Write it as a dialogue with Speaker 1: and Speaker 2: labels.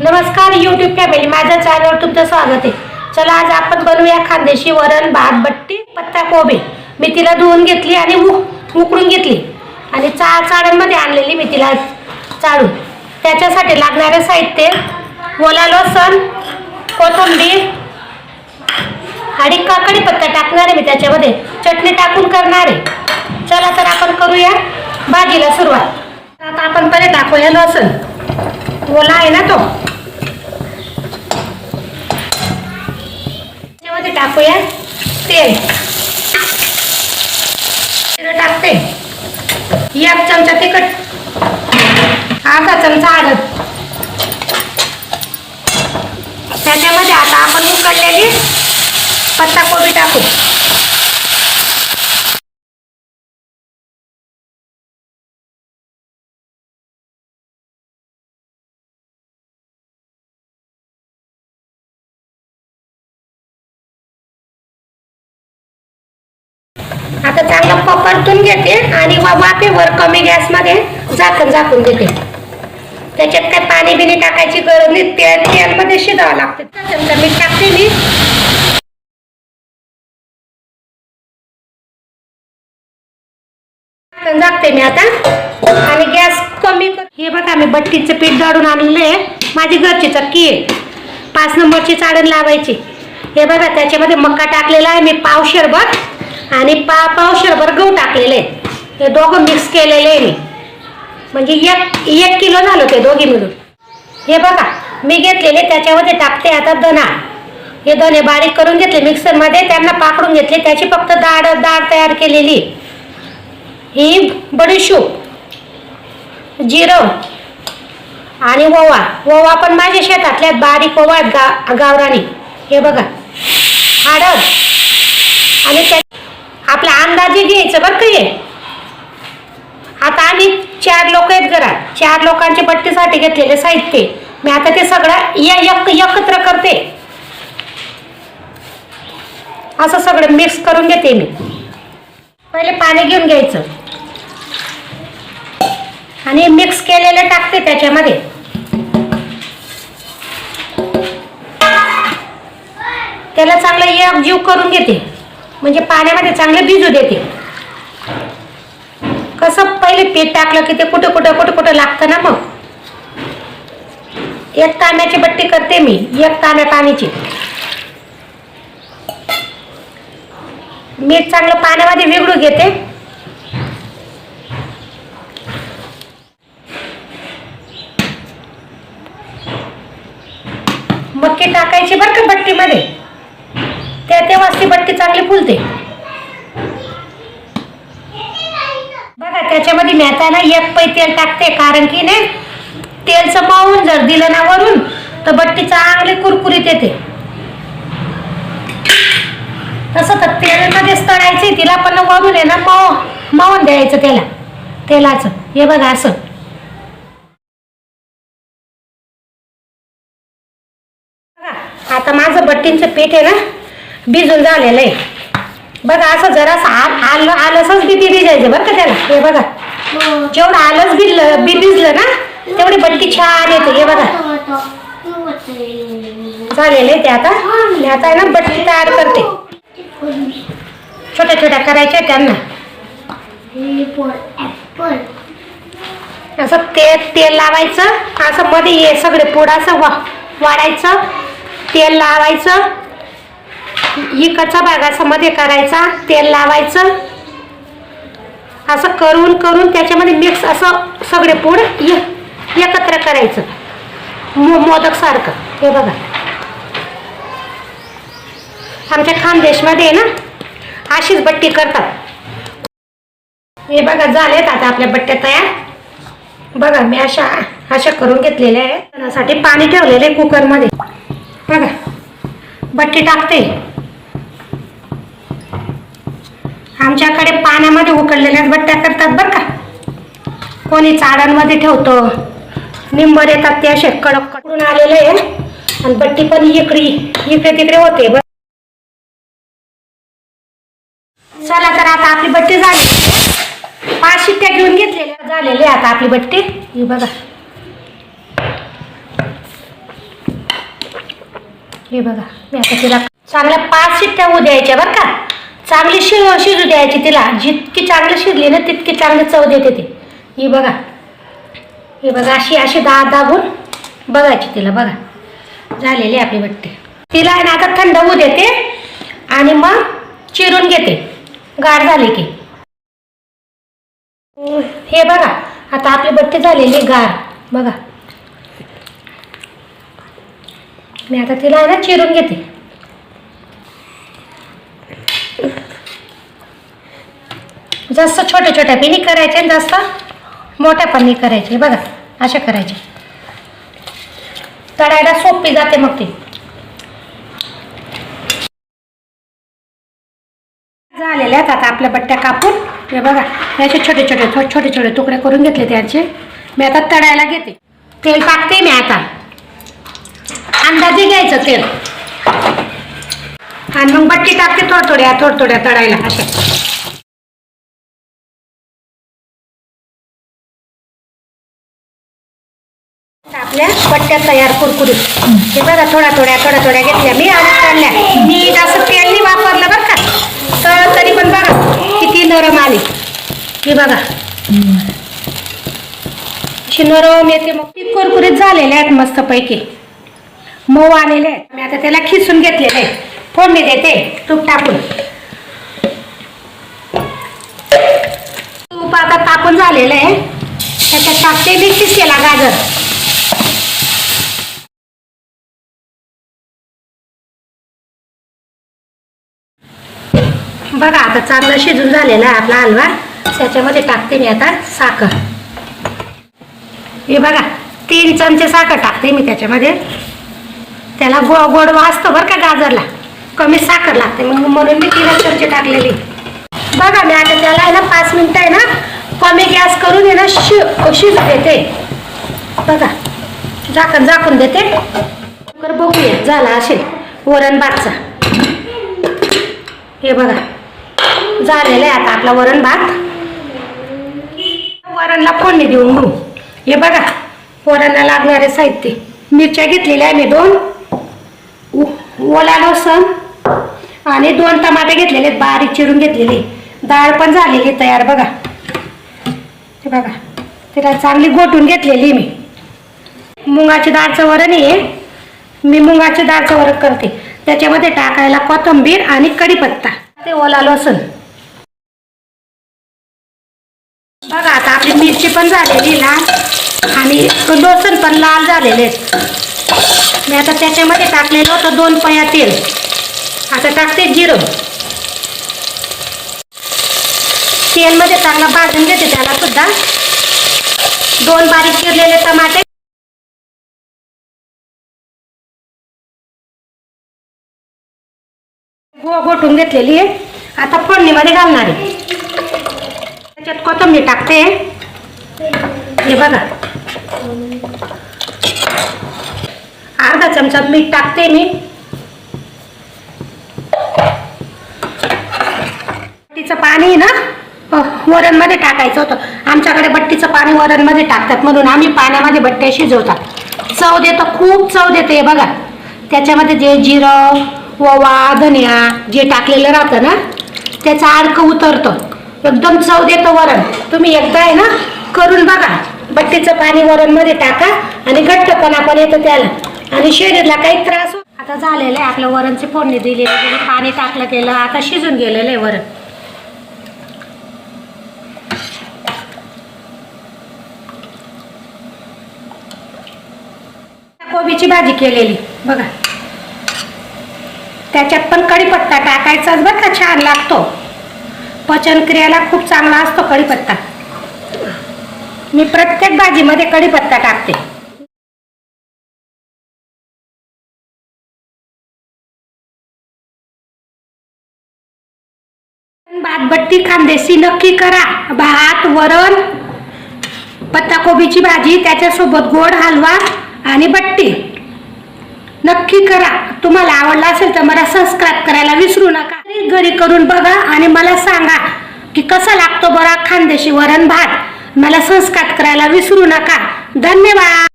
Speaker 1: नमस्कार YouTube family माझ्या चॅनलवर तुमचं स्वागत आहे. चला आज आपण बनवूया खांदेशी वरण भात बट्टी पत्ता कोबी. मी तिला धुवून घेतली आणि उक उकळून घेतली. आणि चा चाळणमध्ये आणलेली मी तिला चाळून. त्याच्यासाठी लागणारे साहित्य ओला लसण कोथिंबीर आणि काकडी पत्ता टाकणार आहे मी त्याच्यामध्ये. चटणी टाकून करणार आहे. चला तर आपण करूया भाजीला सुरुवात. आता आपण पहिले टाकूया लसण. ओला आहे ना तो त्याच्यामध्ये टाकूया? तेल. जिरं टाकते. एक चमचा तिखट. अर्धा चमचा हळद. त्याच्यामध्ये आता आपण उकडलेली पत्ताकोबी टाकू. परतून घेते आणि वाफेवर कमी गॅसमध्ये झाकण झाकून देते. त्याच्यात काही पाणी बिणी टाकायची गरज नाही तेल तेलमध्ये शिजावं लागते. चमचा मीठ टाकते मी. झाकण झाकते मी आता. आणि गॅस कमी हे बघा मी बट्टीचं पीठ दळून आणलेलं आहे. माझी घरची चक्की आहे. पाच नंबरची चाळण लावायची. हे बघा त्याच्यामध्ये मक्का टाकलेला आहे. मी पावशेरभर आणि पा पावशेरभर गहू टाकलेले आहेत. हे दोघं मिक्स केलेले आहे मी. म्हणजे एक एक किलो झालं ते दोघी मिळून. हे बघा मी घेतलेले त्याच्यामध्ये टाकते आता दणा हे धने बारीक करून घेतले मिक्सरमध्ये त्यांना पाकडून घेतले त्याची फक्त डाळ डाळ तयार केलेली. ही बडीशूप जिरं आणि ओवा. ओवा पण माझ्या शेतातल्या बारीक ओवा गा गावरानी. हे बघा. हळद आणि त्या आपला अंदाजे घ्यायचं बरं का हे. आता आम्ही चार लोक आहेत घरात चार लोकांचे बट्टीसाठी घेतलेले साहित्य. मी आता ते सगळं य- एक एकत्र करते. असं सगळं मिक्स करून घेते मी. पहिले पाणी घेऊन घ्यायचं. आणि मिक्स केलेलं टाकते त्याच्यामध्ये. त्याला चांगलं एक जीव करून घेते. म्हणजे पाण्यामध्ये चांगलं भिजू देते. कसं पहिले पीठ टाकलं की ते कुठं कुठं कुठं कुठं लागतं ना मग. एक तांब्याची बट्टी करते मी एक तांब्या पाण्याची. मीठ चांगलं पाण्यामध्ये विघडू घेते मक्की टाकायची बरं का बट्टीमध्ये त्या तेव्हाच ती बट्टी चांगली फुलते बघा त्याच्यामध्ये मी ना एक पै तेल टाकते कारण की नाही तेलचं समावून जर दिलं ना वरून तर बट्टी चांगली कुरकुरीत येते. तसं तर तेलमध्येच तळायचे तिला पण वरून आहे ना माव मावून द्यायचं त्याला तेलाचं. हे बघा असं. आता माझं बट्टींचं पीठ आहे ना भिजून झालेलं आहे. बघा असं जरासं आल आलं आलसच बी भिजायचं बरं का त्याला. हे बघा. जेवढं आलंच भिजलं बी भिजलं ना तेवढी बटकी छान येते. हे बघा. झालेलं आहे ते आता. मी आता आहे ना बटकी तयार करते. छोट्या छोट्या करायच्या त्यांना. असं तेल तेल लावायचं. असं मध्ये हे सगळे पुढं असं वा वाढायचं. तेल लावायचं. इकडचा भाग असं मध्ये करायचा. तेल लावायचं. असं करून करून त्याच्यामध्ये मिक्स असं सगळे पूड एकत्र करायचं. मो मोदक सारखं. हे बघा. आमच्या खानदेशमध्ये ना अशीच बट्टी करतात. हे बघा झालेत आता आपल्या बट्ट्या तयार. बघा मी अशा अशा करून घेतलेल्या आहे त्यासाठी पाणी ठेवलेलं आहे कुकरमध्ये बघा. बट्टी टाकते. आमच्याकडे पाण्यामध्ये उकडलेल्याच बट्ट्या करतात बरं का. कोणी चाडांमध्ये ठेवतो निंबर येतात ते असे कडककडून आलेले आहे. आणि बट्टी पण इकडी इकडे तिकडे होते. बर चला तर आता आपली बट्टी झाली. पाच शिट्ट्या घेऊन घेतलेल्या झालेली आता आपली बट्टी. ही बघा. हे बघा. मी आता तिला चांगल्या पाच शिट्ट्या होऊ द्यायच्या बरं का. चांगली शिर शिजू द्यायची तिला. जितकी चांगली शिजली ना तितकी चांगली चव देते ती. ही बघा. हे बघा अशी अशी दा दाबून बघायची तिला बघा. झालेली आहे आपली बट्टी. तिला आहे ना आता थंड होऊ देते आणि मग चिरून घेते. गार झाली की. हे बघा आता आपली बट्टी झालेली आहे गार. बघा. मी आता तिला आहे ना चिरून घेते. जास्त छोट्या छोट्या पिनी करायचे आणि जास्त मोठ्या पण नाही करायचे बघा अशा करायचे तळायला सोपी जाते मग ती. झालेल्या आहेत आता आपल्या बट्ट्या कापून. हे बघा याचे छोटे छोटे छोटे छोटे तुकडे करून घेतले त्यांचे. मी आता तळायला घेते. तेल टाकते मी आता. अंदाजे घ्यायचं तेल. आणि मग बट्टी टाकते थोड थोड्या थोड थोड्या तळायला. अशा. आपल्या पट्ट्या तयार कुरकुरीत. हे बघा थोड्या थोड्या थोड्या थोड्या घेतल्या. मी आणि तळल्या मी जास्त तेल नाही वापरलं बरं का. तर तरी पण बघा किती नरम आली. हे बघा. अशी नरम येते मग. ती कुरकुरीत झालेल्या आहेत मस्तपैकी. मऊ आलेले आहेत. मी आता त्याला खिसून घेतलेले आहे. फोडणी देते तूप टाकून. तूप आता तापून झालेलं आहे. त्याच्यात टाकते मी किसलेला गाजर. बघा आता चांगलं शिजून झालेला आहे आपला हलवा. त्याच्यामध्ये टाकते मी आता साखर. हे बघा तीन चमचे साखर टाकते मी त्याच्यामध्ये. त्याला गो गोड वाजतो बरं का गाजरला. कमी साखर लागते मग म्हणून मी तीन चमचे टाकलेली. बघा मी आता त्याला आहे ना पाच मिनटं आहे ना कमी गॅस करून आहे ना शि शिजू देते. बघा झाकण झाकून देते. लवकर बघूया झाला असेल वरण भातचा. हे बघा. झालेलं आहे आता आपला वरण भात. वरणला फोडणी देऊन घेऊ हे बघा वरणला लागणारे साहित्य. मिरच्या घेतलेल्या आहे मी दोन. ओला लसण आणि दोन टमाटे घेतलेले आहेत, बारीक चिरून घेतलेले. डाळ पण झालेली तयार बघा. ते बघा तिला चांगली गोटून घेतलेली मी. मुगाची डाळचं वरण आहे मी मुंगाची डाळचं वरण करते. त्याच्यामध्ये टाकायला कोथिंबीर आणि कढीपत्ता. ते ओला लसूण. बघा आता आपली मिरची पण झालेली लाल आणि लसूण पण लाल झालेले आहेत. मी आता त्याच्यामध्ये टाकलेलं होतं दोन पया तेल. आता टाकते जिरं. तेलमध्ये चांगला भाजून घेते त्याला सुद्धा. दोन बारीक चिरलेले टमाटे. गो गोठून घेतलेली आहे. आता फोडणीमध्ये घालणार आहे. त्याच्यात कोथंबीर टाकते. हे बघा. अर्धा चमचा मीठ टाकते मी. बट्टीचं पाणी ना वरणमध्ये टाकायचं होतं. आमच्याकडे बट्टीचं पाणी वरणमध्ये टाकतात म्हणून आम्ही पाण्यामध्ये बट्ट्या शिजवतात. चव देतं खूप चव देते हे बघा. त्याच्यामध्ये जे जिरं ओवा धनिया जे टाकलेलं राहतं ना त्याचा अर्क उतरतं. एकदम चव देतं वरण. तुम्ही एकदा आहे ना करून बघा. बट्टीचं पाणी वरणमध्ये टाका आणि घट्टपणा पण येतं त्याला. आणि शरीरला काही त्रास हो- आता झालेलं आहे आपलं वरणची फोडणी दिलेली गेली पाणी टाकलं गेलं आता शिजून गेलेलं आहे वरण. कोबीची भाजी केलेली बघा. त्याच्यात पण कढीपत्ता टाकायचाच बरं का छान लागतो. पचनक्रियेला खूप चांगला असतो कढीपत्ता. मी प्रत्येक भाजीमध्ये कढीपत्ता टाकते. भातबट्टी खानदेशी नक्की करा. भात वरण पत्ताकोबीची भाजी त्याच्यासोबत गोड हलवा आणि बट्टी. नक्की करा. तुम्हाला आवडला असेल तर मला सबस्क्राईब करायला विसरू नका. घरी- घरी करून बघा आणि मला सांगा की कसा लागतो बरा खानदेशी वरण भात. मला सबस्क्राईब करायला विसरू नका. धन्यवाद.